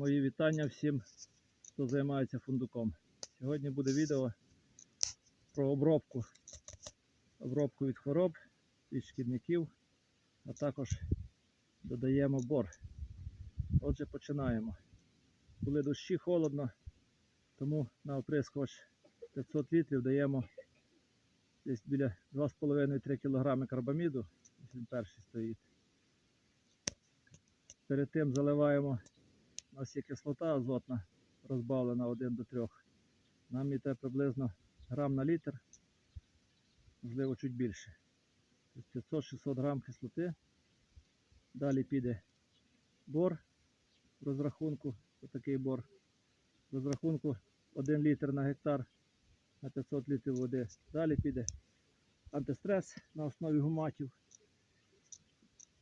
Мої вітання всім, хто займається фундуком. Сьогодні буде відео про обробку, обробку від хвороб, від шкідників, а також додаємо бор. Отже, починаємо. Були дощі холодно, тому на оприскувач 500 літрів даємо десь біля 2,5-3 кг карбаміду, ось він перший стоїть. Перед тим заливаємо, у нас є кислота азотна, розбавлена 1 до 3. Нам йде приблизно грам на літр, можливо чуть більше. Тобто 500-600 грам кислоти. Далі піде бор в розрахунку, отакий бор. В розрахунку 1 літр на гектар на 500 літрів води. Далі піде антистрес на основі гуматів.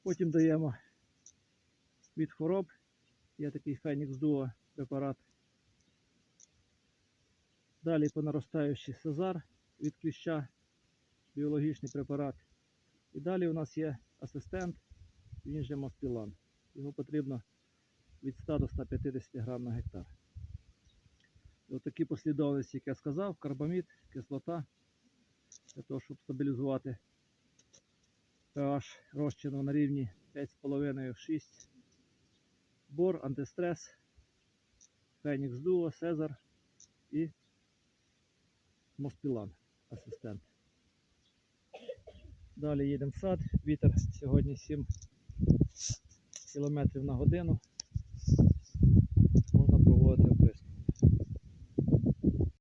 Потім даємо від хвороб. Є такий Фенікс Дуо препарат. Далі по наростаючій Сезар від кліща, біологічний препарат. І далі у нас є асистент, він же Моспілан. Його потрібно від 100 до 150 грам на гектар. От такі послідовності, як я сказав, карбамід, кислота, для того, щоб стабілізувати pH розчину на рівні 5,5-6 бор, антистрес, Фенікс Дуо, Сезар і Моспілан асистент. Далі їдемо в сад. Вітер сьогодні 7 км на годину.